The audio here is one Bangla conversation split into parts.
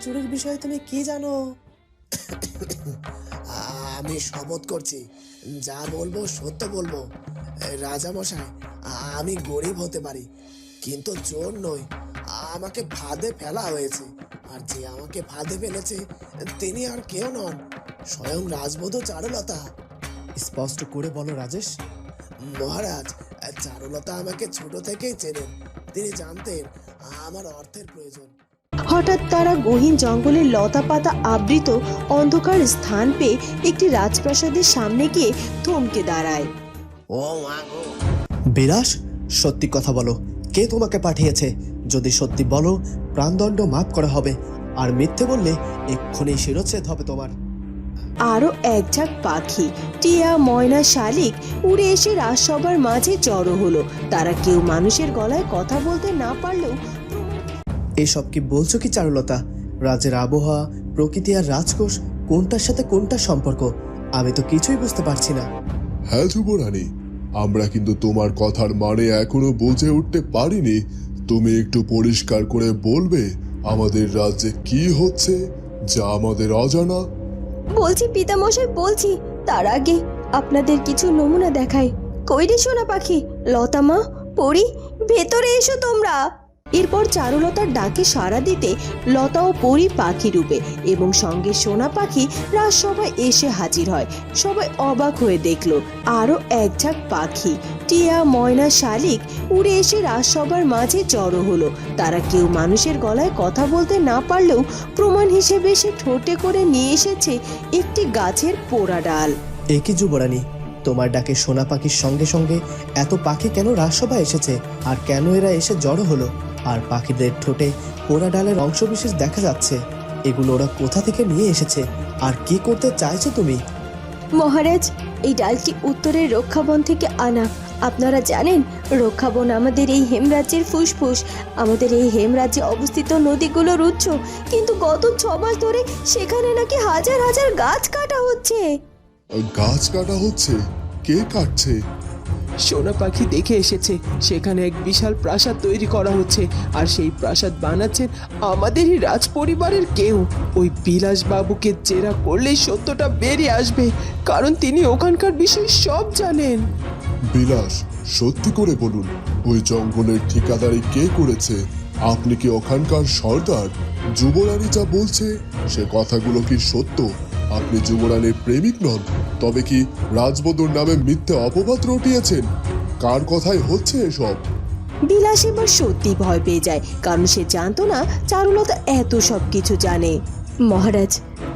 চুরির বিষয়ে তুমি কি জানো? আমি শপথ করছি। যা বলব সত্য বলব। রাজামশাই আমি গরিব হতে পারি কিন্তু চোর নই। আমাকে ফাঁদে ফেলা হয়েছে। আর যে আমাকে ফাঁদে ফেলেছে তিনি আর কেউ নন স্বয়ং রাজবধূ চারুলতা। স্পষ্ট করে বলো রাজেশ। মহারাজ চারুলতা আমাকে ছোট থেকেই চেনেন। তিনি জানতেন আমার অর্থের প্রয়োজন। হঠাৎ তারা গহীন জঙ্গলের লতা পাতা আবৃত অন্ধকার স্থান পেয়ে একটি রাজপ্রাসাদের সামনে গিয়ে থমকে দাঁড়ায়। ও মা বিলাস সত্যি কথা বলো কে তোমাকে পাঠিয়েছে? যদি সত্যি বলো প্রাণদণ্ড মাফ করা হবে আর মিথ্যে বললে এক্ষুনি শিরোচ্ছেদ হবে তোমার। আরও এক ঝাঁক পাখি টিয়া ময়না শালিক উড়ে এসে রাজসভার মাঝে জড়ো হলো। তারা কেউ মানুষের গলায় কথা বলতে না পারলেও এসব কি বলছো কি চারুলতা? রাজের আবহাওয়া প্রকৃতি আর রাজকোষ কোনটার সাথে কোনটার সম্পর্ক? আমি তো কিছুই বুঝতে পারছি না। হ্যাঁ যুবরানী আমরা কিন্তু তোমার কথার মানে এখনও বুঝে উঠতে পারিনি। তুমি একটু পরিষ্কার করে বলবে আমাদের রাজ্যে কি হচ্ছে যা আমাদের অজানা। বলছি পিতামশাই বলছি। তার আগে আপনাদের কিছু নমুনা দেখাই। কইরে সোনা পাখি লতা মা পড়ি ভেতরে এসো তোমরা। এরপর চারুলতার ডাকে সাড়া দিতে লতা ও পরি পাখি রূপে এবং সঙ্গে সোনা পাখি রাজসভায় এসে হাজির হয়। সবাই অবাক হয়ে দেখল, আরও এক ঝাঁক পাখি। টিয়া, ময়না, শালিক উড়ে এসে রাজসভার মাঝে জড়ো হলো। তারা কেউ মানুষের গলায় কথা বলতে না পারলেও প্রমাণ হিসেবে সে ঠোঁটে করে নিয়ে এসেছে একটি গাছের পোড়া ডাল। এ কি যুবরানী, তোমার ডাকে সোনা পাখির সঙ্গে সঙ্গে এত পাখি কেন রাজসভায় এসেছে? আর কেন এরা এসে জড়ো হলো? আর পাখিদের ঠোঁটে পোড়া ডালের অংশবিশেষ দেখা যাচ্ছে। এগুলো ওরা কোথা থেকে নিয়ে এসেছে? আর কি করতে চাইছো তুমি? মহারাজ এই ডালটি উত্তরের রক্ষাবন থেকে আনা। আপনারা জানেন রক্ষাবন আমাদের এই হেমরাজ্যের ফুসফুস। আমাদের এই হেমরাজ্যে অবস্থিত নদীগুলোর উৎস। কিন্তু গত ছ মাস ধরে সেখানে নাকি হাজার হাজার গাছ কাটা হচ্ছে। গাছ কাটা হচ্ছে? কে কাটছে? সোনা পাখি দেখে এসেছে। সেখানে এক বিশাল প্রাসাদ তৈরি করা হচ্ছে আর সেই প্রাসাদ বানাচ্ছেন আমাদেরই রাজ পরিবারের কেউ। ওই বিলাস বাবুকে জেরা করলেই সত্যটা বেরিয়ে আসবে, কারণ তিনি ওখানকার বিষয় সব জানেন। বিলাস, সত্যি করে বলুন, ওই জঙ্গলের ঠিকাদারি কে করেছে? আপনি কি ওখানকার সর্দার? যুবরানী যা বলছে, সে কথাগুলো কি সত্য? আপনি যুবরানীর প্রেমিক নন, তবে কি রাজবধূর নামে মিথ্যে অপবাদ রটিয়েছেন? কার কথাই হচ্ছে এসব? বিলাস এবার সত্যি ভয় পেয়ে যায়, কারণ সে জানতো না চারুলতা এত সব কিছু জানে। মহারাজ,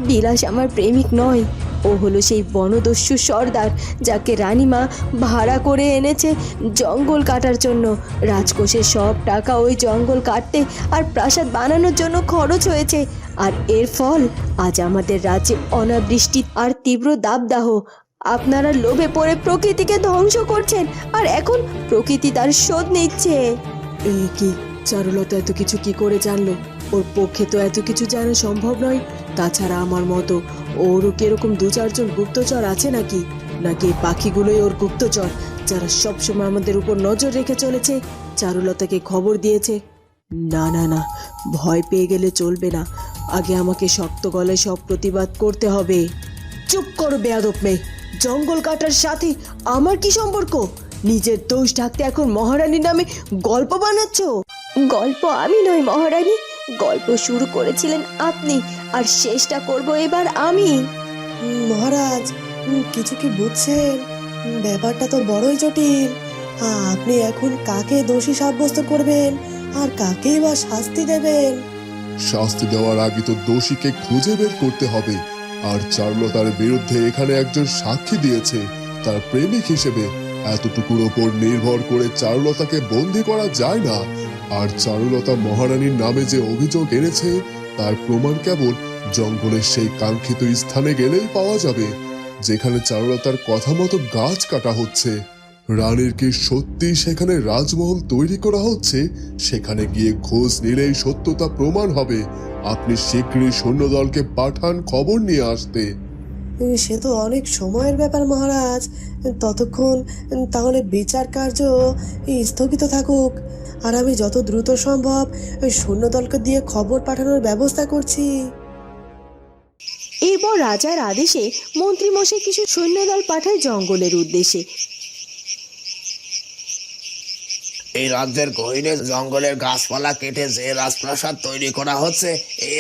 বিলাস আমার প্রেমিক নয়। ও হলো সেই বনদস্যু সর্দার, যাকে রানীমা ভাড়া করে এনেছে জঙ্গল কাটার জন্য। রাজকোষের সব টাকা ওই জঙ্গল কাটতে আর প্রাসাদ বানানোর জন্য খরচ হয়েছে। আর এর ফল আজ আমাদের রাজ্যে অনাবৃষ্টি আর তীব্র দাবদাহ। আপনারা লোভে পড়ে প্রকৃতিকে ধ্বংস করছেন আর এখন প্রকৃতি তার শোধ নিচ্ছে। এই কি? চারুলতা এত কিছু কি করে জানলো? ওর পক্ষে তো এত কিছু জানা সম্ভব নয়। তাছাড়া আমার মতো ওরও কীরকম দু চারজন গুপ্তচর আছে নাকি? নাকি পাখিগুলোই ওর গুপ্তচর, যারা সবসময় আমাদের উপর নজর রেখে চলেছে? চারুলতাকে খবর দিয়েছে। না না না, ভয় পেয়ে গেলে চলবে না। আগে আমাকে শক্ত গলায় সব প্রতিবাদ করতে হবে। চুপ করো বেয়াদব মেয়ে। জঙ্গল কাটার সাথে আমার কি সম্পর্ক? নিজের দোষ ঢাকতে এখন মহারানীর নামে গল্প বানাচ্ছো? গল্প আমি নই মহারানী। গল্প শুরু করেছিলেন আপনি আর শেষটা করব এবার আমি। মহারাজ কিছু কি বুঝছেন? ব্যাপারটা তো বড়ই জটিল। আপনি এখন কাকে দোষী সাব্যস্ত করবেন? আর কাকেই বা শাস্তি দেবেন? শাস্তি দেওয়ার আগে তো দোষীকে খুঁজে বের করতে হবে। আর চারুলতার বিরুদ্ধে এখানে একজন সাক্ষী দিয়েছে। তার প্রেমিক হিসেবে। এতটুকুর ওপর নির্ভর করে চারুলতাকে বন্দি করা যায় না। আর চারুলতা মহারানীর নামে যে অভিযোগ এনেছে, তার প্রমাণ কেবল জঙ্গলের সেই কাঙ্ক্ষিত স্থানে গেলেই পাওয়া যাবে, যেখানে চারুলতার কথা মতো গাছ কাটা হচ্ছে। রানীর কি সত্যি সেখানে রাজমহল তৈরি করা হচ্ছে? সেখানে গিয়ে খোঁজ নিলেই সত্যতা প্রমাণ হবে। আপনি শীঘ্রই সৈন্যদলকে পাঠান খবর নিয়ে আসতে। সে তো অনেক সময়ের ব্যাপার মহারাজ। ততক্ষণ তাহলে বিচার কার্য স্থগিত থাকুক। আর আমি যত দ্রুত সম্ভব সৈন্যদলকে দিয়ে খবর পাঠানোর ব্যবস্থা করছি। এরপর রাজার আদেশে মন্ত্রীমশাই কিছু সৈন্যদল পাঠায় জঙ্গলের উদ্দেশ্যে। এই রাজ্যের গহীনে জঙ্গলের গাছপালা কেটে যে রাজপ্রাসাদ তৈরি করা হচ্ছে,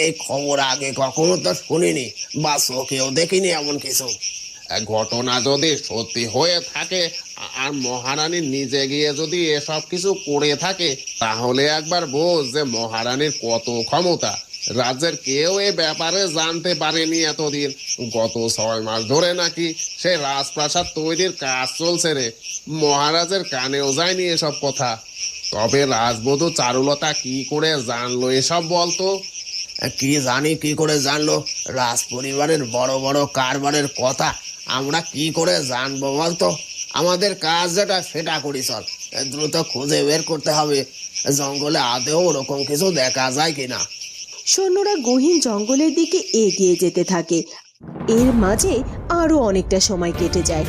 এই খবর আগে কখনো তো শুনিনি বা চোখেও দেখিনি এমন কিছু। ঘটনা যদি সত্যি হয়ে থাকে, আর মহারানী নিজে গিয়ে যদি এসব কিছু করে থাকে, তাহলে একবার বোঝ যে মহারানীর কত ক্ষমতা। রাজ্যের কেউ এ ব্যাপারে জানতে পারেনি এতদিন। গত ছয় মাস ধরে নাকি সে রাজপ্রাসাদ তৈরির কাজ চলছে রে। মহারাজের কানেও যায়নি এসব কথা। তবে রাজবধূ চারুলতা কি করে জানলো এসব বলতো? কি জানি, কি করে জানলো? রাজ পরিবারের বড় বড় কারবারের কথা আমরা কি করে জানব বলতো? আমাদের কাজ যেটা, সেটা করি চল দ্রুত খুঁজে বের করতে হবে। জঙ্গলে আদেও ওরকম কিছু দেখা যায় কিনা? সৈন্যরা গহীন জঙ্গলের দিকে এগিয়ে যেতে থাকে। এর মাঝে আরও অনেকটা সময় কেটে যায়।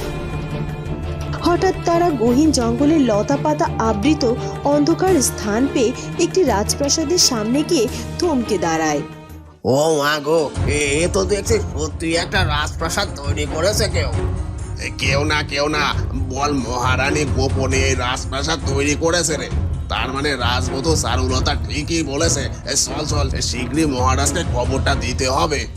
হঠাৎ তারা গহীন জঙ্গলের লতা পাতা আবৃত অন্ধকার স্থান পেয়ে একটি রাজপ্রাসাদের সামনে গিয়ে থমকে দাঁড়ায়। ও মা গো এ এ তো দেখছি সত্যি একটা রাজপ্রাসাদ তৈরি করেছে কেউ। কেউ না কেউ না বল মহারানী গোপনে এই রাজপ্রাসাদ তৈরি করেছে রে। তার মানে রাজবধূ চারুলতা ঠিকই বলেছে। চল চল শীঘ্রই মহারাজকে খবরটা দিতে হবে।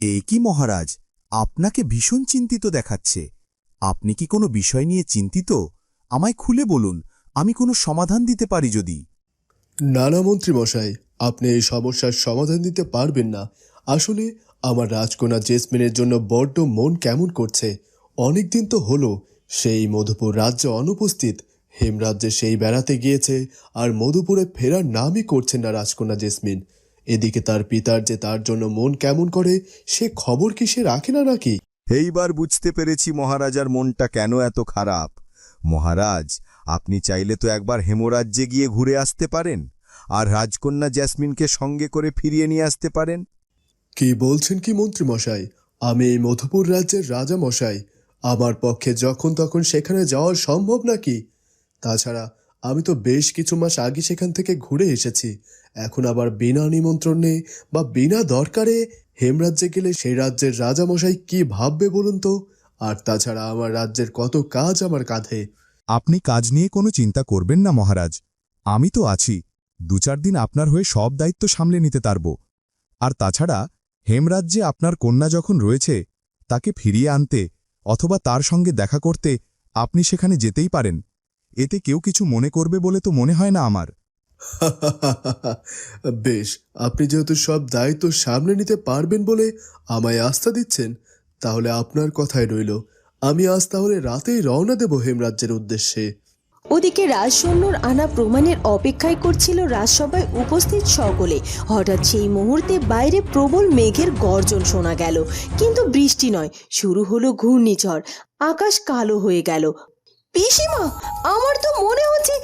এই কি মহারাজ? আপনাকে ভীষণ চিন্তিত দেখাচ্ছে। আপনি কি কোনো বিষয় নিয়ে চিন্তিত? আমায় খুলে বলুন আমি কোনো সমাধান দিতে পারি যদি? নানা মন্ত্রী মশাই আপনি এই সমস্যার সমাধান দিতে পারবেন না। আসলে আমার রাজকন্যা জেসমিনের জন্য বড্ড মন কেমন করছে। অনেক দিন তো হলো সেই মধুপুর রাজ্যে অনুপস্থিত। হেমরাজ্যে সেই বেড়াতে গিয়েছে আর মধুপুরে ফেরার নামই করছেন না রাজকন্যা জেসমিন। এদিকে তার পিতার যে তার জন্য মন কেমন করে সে খবর কি সে রাখে না নাকি? এইবার বুঝতে পেরেছি মহারাজার মনটা কেন এত খারাপ। মহারাজ আপনি চাইলে তো একবার হেমরাজ্যে গিয়ে ঘুরে আসতে পারেন আর রাজকন্যা জ্যাসমিনকে সঙ্গে করে ফিরিয়ে নিয়ে আসতে পারেন। কি বলছেন কি মন্ত্রী মশাই আমি এই মধুপুর রাজ্যের রাজা মশাই আমার পক্ষে যখন তখন সেখানে যাওয়া সম্ভব নাকি? তাছাড়া, আমি তো বেশ কিছু মাস আগে সেখান থেকে ঘুরে এসেছি। এখন আবার বিনা নিমন্ত্রণে বা বিনা দরকারে হেমরাজ্যে গেলে সেই রাজ্যের রাজামশাই কি ভাববে বলুন তো? আর তাছাড়া আমার রাজ্যের কত কাজ আমার কাঁধে। আপনি কাজ নিয়ে কোনো চিন্তা করবেন না, মহারাজ। আমি তো আছি। দু চার দিন আপনার হয়ে সব দায়িত্ব সামলে নিতে পারব। আর তাছাড়া, হেমরাজ্যে আপনার কন্যা যখন রয়েছে, তাকে ফিরিয়ে আনতে অথবা তার সঙ্গে দেখা করতে আপনি সেখানে যেতেই পারেন। এতে কেউ কিছু মনে করবে বলে তো মনে হয় না আমার। বেশ, আপনি যেহেতু সব দায়িত্ব সামনে নিতে পারবেন বলে আমায় আস্থা দিচ্ছেন, তাহলে আপনার কথাই রইল। আমি আজ তাহলে রাতেই রওনা দেব হেমরাজ্যের উদ্দেশ্যে। ওদিকে রাজসৈন্যর আনা প্রমাণের অপেক্ষায় করছিল রাজসভায় উপস্থিত সকলে। হঠাৎ সেই মুহূর্তে বাইরে প্রবল মেঘের গর্জন শোনা গেল। কিন্তু বৃষ্টি নয়, শুরু হলো ঘূর্ণিঝড়। আকাশ কালো হয়ে গেল। পিসিমা, আমার তো মনে হচ্ছে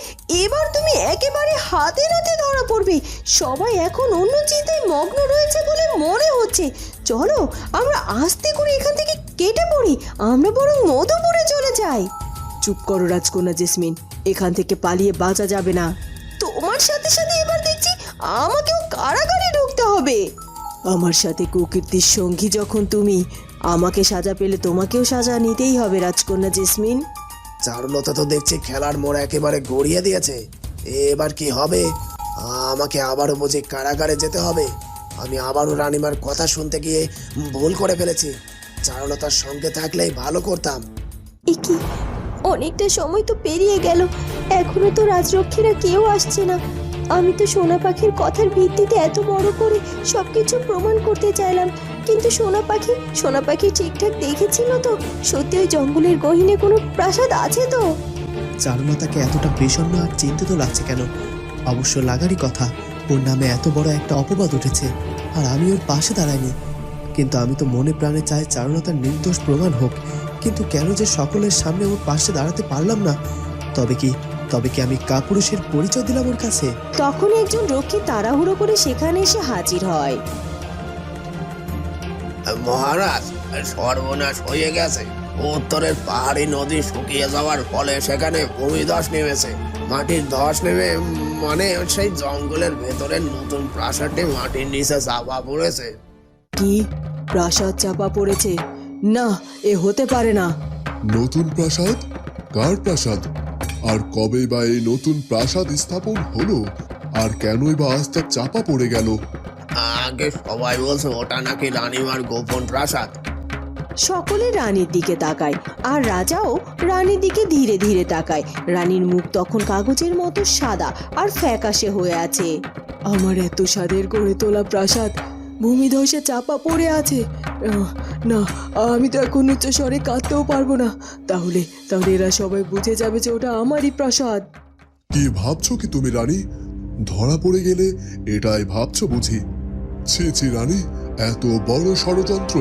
এবার তুমি একেবারে হাতে নাতে ধরা পড়বে। সবাই এখন অন্য চিন্তায় মগ্ন রয়েছে বলে মনে হচ্ছে। চলো, আমরা আস্তে করে এখান থেকে কেটে পড়ি। আমরা বরং মধুপুরে চলে যাই। চুপ করো রাজকন্যা জেসমিন এখান থেকে পালিয়ে বাঁচা যাবে না। তোমার সাথে সাথে এবার দেখছি আমাকেও কারাগারে ঢুকতে হবে। আমার সাথে কুকীর্তির সঙ্গী যখন তুমি আমাকে সাজা পেলে তোমাকেও সাজা নিতেই হবে রাজকন্যা জেসমিন। চারুলতা তো দেখছি খেলার মোড় একেবারে গড়িয়ে দিয়েছে। এবার কি হবে? আমাকে আবারও বুঝি কারাগারে যেতে হবে। আমি আবারও রানিমার কথা শুনতে গিয়ে ভুল করে ফেলেছি। চারুলতার সঙ্গে থাকলেই ভালো করতাম। এ কি? অনেকটা সময় তো পেরিয়ে গেল। এখনও তো রাজরক্ষীরা কেউ আসছে না। আমি তো সোনা পাখির কথার ভিত্তিতে এত বড় করে সবকিছু প্রমাণ করতে চাইলাম। কিন্তু সোনা পাখি সোনা পাখি ঠিকঠাক দেখেছিল তো। সত্যি ওই জঙ্গলের গহিনে কোনো প্রাসাদ আছে তো? চারুলতাকে এতটা বিষণ্ণ আর চিন্তিত লাগছে কেন? অবশ্য লাগারই কথা, ওর নামে এত বড় একটা অপবাদ উঠেছে। আর আমি ওর পাশে দাঁড়াইনি। কিন্তু আমি তো মনে প্রাণে চাই চারুলতার নির্দোষ প্রমাণ হোক। কিন্তু কেন যে সকলের সামনে ওর পাশে দাঁড়াতে পারলাম না? তবে কি তবে কি আমি কাপুরুষের পরিচয় দিলাম ওর কাছে? তখন একজন রক্ষী তাড়াহুড়ো করে সেখানে এসে হাজির হয়। মহারাজ সর্বনাশ হয়ে গেছে। উত্তরের পাহাড়ি নদী শুকিয়ে যাওয়ার ফলে সেখানে ভূমিধস নেমেছে। মাটির ধস নেমে মানে সেই জঙ্গলের ভেতরে নতুন প্রাসাদটি মাটির নিচে চাপা পড়েছে। কি? প্রাসাদ চাপা পড়েছে। না এ হতে পারে না। নতুন প্রাসাদ? কার প্রাসাদ? আর কবে বা এই নতুন প্রাসাদ স্থাপন হলো? আর কেনই বা আস্থা চাপা পড়ে গেল? আগে সবাই বলছে ওটা নাকি রানীমার গোপন প্রাসাদ। সকলে রানীর দিকে তাকায় আর রাজাও রানীর দিকে ধীরে ধীরে তাকায়। রানীর মুখ তখন কাগজের মতো সাদা আর ফ্যাকাশে হয়ে আছে। আমার এত স্বাদের গড়ে তোলা প্রাসাদ ভূমিধসে চাপা পড়ে আছে। না আমি তো এখন উচ্চ স্বরে কাঁদতেও পারব না। তাহলে তাহলে এরা সবাই বুঝে যাবে যে ওটা আমারই প্রাসাদ। কি ভাবছ কি তুমি রানী? ধরা পড়ে গেলে এটাই ভাবছ বুঝি? ছি ছি রানী এত বড় ষড়যন্ত্র।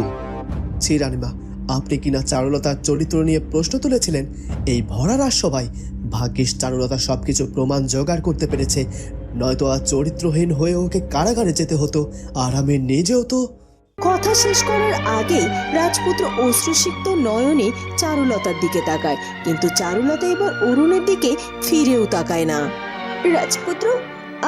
ছি রানিমা আপনি কিনা চারুলতার চরিত্র নিয়ে প্রশ্ন তুলেছিলেন? এই ভরা রাজসভায় ভাগ্যিস চারুলতা সবকিছু প্রমাণ জোগাড় করতে পেরেছে। নয়তো আজ চরিত্রহীন হয়ে ওকে কারাগারে যেতে হতো। আর আমি নিজেও তো কথা শেষ করার আগেই রাজপুত্র অশ্রুসিক্ত নয়নে চারুলতার দিকে তাকায়। কিন্তু চারুলতা এবার অরুণের দিকে ফিরেও তাকায় না। রাজপুত্র,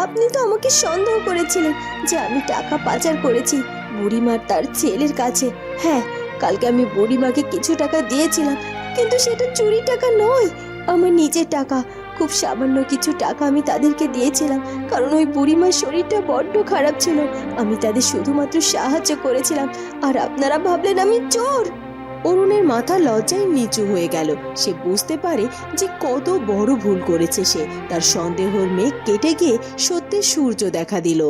আপনি তো আমাকে সন্দেহ করেছিলেন যে আমি টাকা পাচার করেছি বুড়িমার তার ছেলের কাছে। হ্যাঁ কালকে আমি বুড়িমাকে কিছু টাকা দিয়েছিলাম, কিন্তু সেটা চুরি টাকা নয়, আমার নিজের টাকা। খুব সামান্য কিছু টাকা আমি তাদেরকে দিয়েছিলাম কারণ ওই বুড়িমার শরীরটা বড্ড খারাপ ছিল। আমি তাদের শুধুমাত্র সাহায্য করেছিলাম আর আপনারা ভাবলেন আমি চোর! অরুণের মাথা লজ্জায় নিচু হয়ে গেল। সে বুঝতে পারে যে কত বড় ভুল করেছে সে। তার সন্দেহর মেঘ কেটে গিয়ে সত্যি সূর্য দেখা দিল।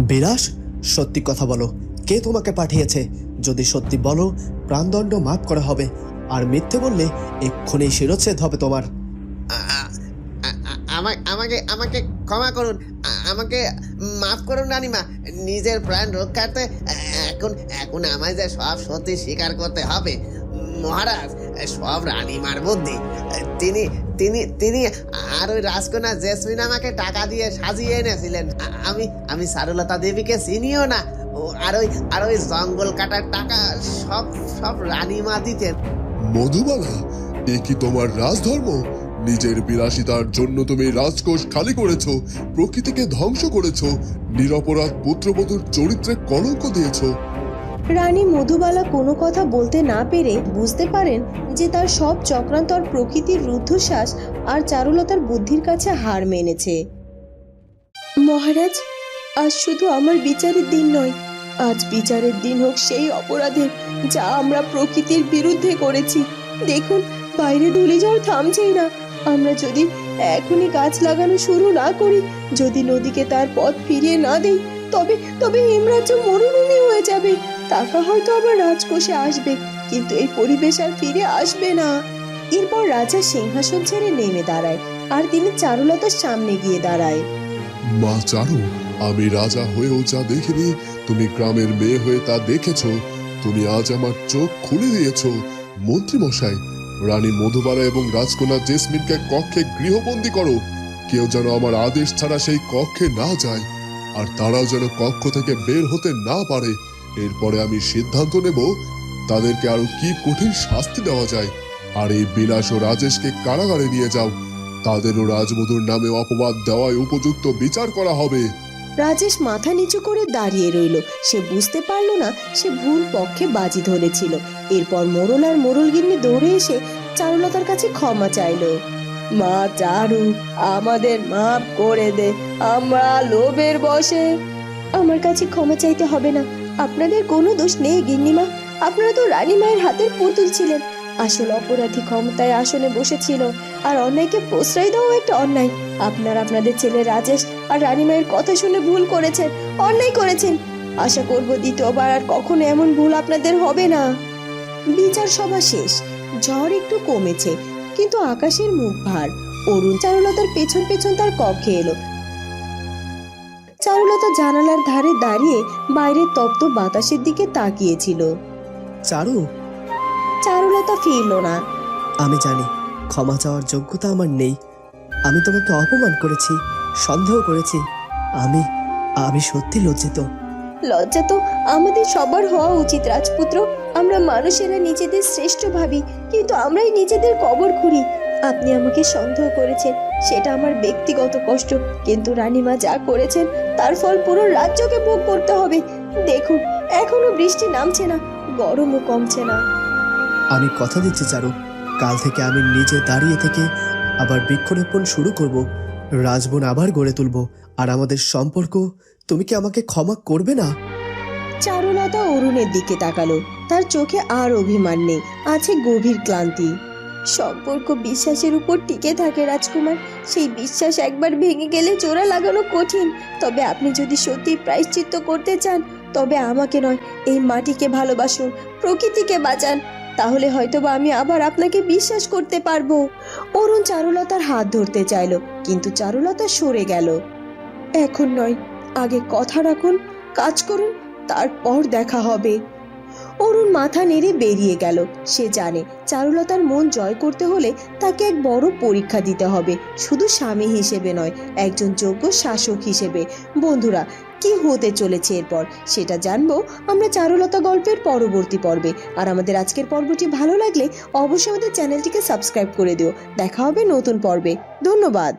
বিরাস সত্যি কথা বলো। কে তোমাকে পাঠিয়েছে? যদি সত্যি বলো প্রাণদণ্ড মাফ করা হবে। আর মিথ্যে বললে এক্ষুনি শিরোচ্ছেদ হবে তোমার। আমাকে আমাকে ক্ষমা করুন। আমাকে মাফ করুন রানীমা। নিজের প্রাণ রক্ষার্থে এখন এখন আমায় যে সব সত্যি স্বীকার করতে হবে, মহারাজ, সব রানীমার বুদ্ধি। তিনি তিনি তিনি আর ওই রাজকন্যা জেসমিন আমাকে টাকা দিয়ে সাজিয়ে এনেছিলেন। আমি আমি সারুলতা দেবীকে চিনিও না। আর ওই আর ওই জঙ্গল কাটার টাকা সব সব রানীমা দিতেন। মধুবালা, এ কি তোমার রাজধর্ম? নিজের বিলাসিতার জন্য তুমি রাজকোষ খালি করেছ, প্রকৃতিকে ধ্বংস করেছ, নিরপরাধ পুত্রবধূর চরিত্রে কলঙ্ক দিয়েছ। রানী মধুবালা কোনো কথা বলতে না পেরে বুঝতে পারেন যে তার সব চক্রান্তর প্রকৃতির রুদ্ধশ্বাস আর চারুলতার বুদ্ধির কাছে হার মেনেছে। মহারাজ, আজ শুধু আমার বিচারের দিন নয়, আজ বিচারের দিন হোক সেই অপরাধের যা আমরা প্রকৃতির বিরুদ্ধে করেছি। দেখুন, বাইরে ধূলিঝড় থামছেই না। আমরা যদি এখনই গাছ লাগানো শুরু না করি, যদি নদীকে তার পথ ফিরিয়ে না দেই, তবে তবে হেমরাজ্য মরুভূমি হয়ে যাবে। টাকা হয়তো আবার রাজকোষে আসবে, কিন্তু এই পরিবেশ আর ফিরে আসবে না। এরপর রাজা সিংহাসন ছেড়ে নেমে দাঁড়ায়, আর তিনি চারুলতার সামনে গিয়ে দাঁড়ায়। মা চারু, আমি রাজা হয়েও যা দেখিনি, তুমি গ্রামের মেয়ে হয়ে তা দেখেছ। তুমি আজ আমার চোখ খুলে দিয়েছ। মন্ত্রী মশাই রানী মধুবালা এবং রাজকন্যা জেসমিনকে কক্ষে গৃহবন্দী করো। কেউ যেন আমার আদেশ ছাড়া সেই কক্ষে না যায়, আর তারাও যেন কক্ষ থেকে বের হতে না পারে। এরপরে আমি সিদ্ধান্ত নেব তাদেরকে আরও কি কঠিন শাস্তি দেওয়া যায়। আর এই বিলাস ও রাজেশকে কারাগারে নিয়ে যাও। তাদেরও রাজবধূর নামে অপবাদ দেওয়ায় উপযুক্ত বিচার করা হবে। রাজেশ মাথা নিচু করে দাঁড়িয়ে রইল। সে বুঝতে পারল না সে ভুল পক্ষে বাজি ধরেছিল। এরপর মোরল আর মোরলগিন্নি দৌড়ে এসে চারুলতার কাছে ক্ষমা চাইলো। মা চারু, আমাদের মাফ করে দে, আমরা লোভের বসে আমার কাছে ক্ষমা চাইতে হবে না, আপনাদের কোনো দোষ নেই গিন্নিমা, আপনারা তো রানী মায়ের হাতের পুতুল ছিলেন। আসল অপরাধী ক্ষমতায় আসনে বসেছিল, আর অন্যায়কে প্রশ্রয় দেওয়া একটা অন্যায়। আপনারা আপনাদের ছেলে রাজেশ আর রানীমায়ের কথা শুনে ভুল করেছেন, অন্যায় করেছেন। আশা করব দ্বিতীয়বার আর কখনো এমন ভুল আপনাদের হবে না। বিচার সভা শেষ। ঝড় একটু কমেছে কিন্তু আকাশের মুখ ভার। অরুণ চারুলতার পেছন পেছন তার কক্ষে এলো। চারুলতা জানালার ধারে দাঁড়িয়ে বাইরের তপ্ত বাতাসের দিকে তাকিয়েছিল। চারু? চারুলতা ফিরল না। আমি জানি ক্ষমা চাওয়ার যোগ্যতা আমার নেই। আমি তোমাকে অপমান করেছি সন্দেহ করেছি। আমি আমি সত্যি লজ্জিত। লজ্জা তো আমাদের সবার হওয়া উচিত রাজপুত্র। আমরা মানুষেরা নিজেদের শ্রেষ্ঠ ভাবি, কিন্তু আমরাই নিজেদের কবর খুঁড়ি। আপনি আমাকে সন্দেহ করেছেন, সেটা আমার ব্যক্তিগত কষ্ট, কিন্তু রানীমা যা করেছেন, তার ফল পুরো রাজ্যকে ভোগ করতে হবে। দেখুন, এখনও বৃষ্টি নামছে না, গরমও কমছে না। আমি কথা দিচ্ছি, চারু। কাল থেকে আমি নিজে দাঁড়িয়ে থেকে আবার বৃক্ষরোপণ শুরু করব। রাজবন আবার গড়ে তুলব, আর আমাদের সম্পর্ক, তুমি কি আমাকে ক্ষমা করবে না? চারুলতা অরুণের দিকে তাকালো। তার চোখে আর অভিমান নেই, আছে গভীর ক্লান্তি। সম্পর্ক বিশ্বাসের উপর টিকে থাকে রাজকুমার। সেই বিশ্বাস একবার ভেঙে গেলে জোড়া লাগানো কঠিন। তবে আপনি যদি সত্যি প্রায়শ্চিত্ত করতে চান, তবে আমাকে নয়, এই মাটিকে ভালোবাসুন, প্রকৃতিকে বাঁচান। তাহলে হয়তোবা আমি আবার আপনাকে বিশ্বাস করতে পারব। অরুণ চারুলতার হাত ধরতে চাইলো, কিন্তু চারুলতা সরে গেল। এখন নয়, আগে কথা রাখুন, কাজ করুন তারপর দেখা হবে। অরুণ মাথা নেড়ে বেরিয়ে গেল। সে জানে চারুলতার মন জয় করতে হলে তাকে এক বড় পরীক্ষা দিতে হবে। শুধু স্বামী হিসেবে নয়, একজন যোগ্য শাসক হিসেবে। বন্ধুরা, কি হতে চলেছে এরপর? সেটা জানব আমরা চারুলতা গল্পের পরবর্তী পর্বে। আর আমাদের আজকের পর্বটি ভালো লাগলে অবশ্যই আমাদের চ্যানেলটিকে সাবস্ক্রাইব করে দিও। দেখা হবে নতুন পর্বে। ধন্যবাদ।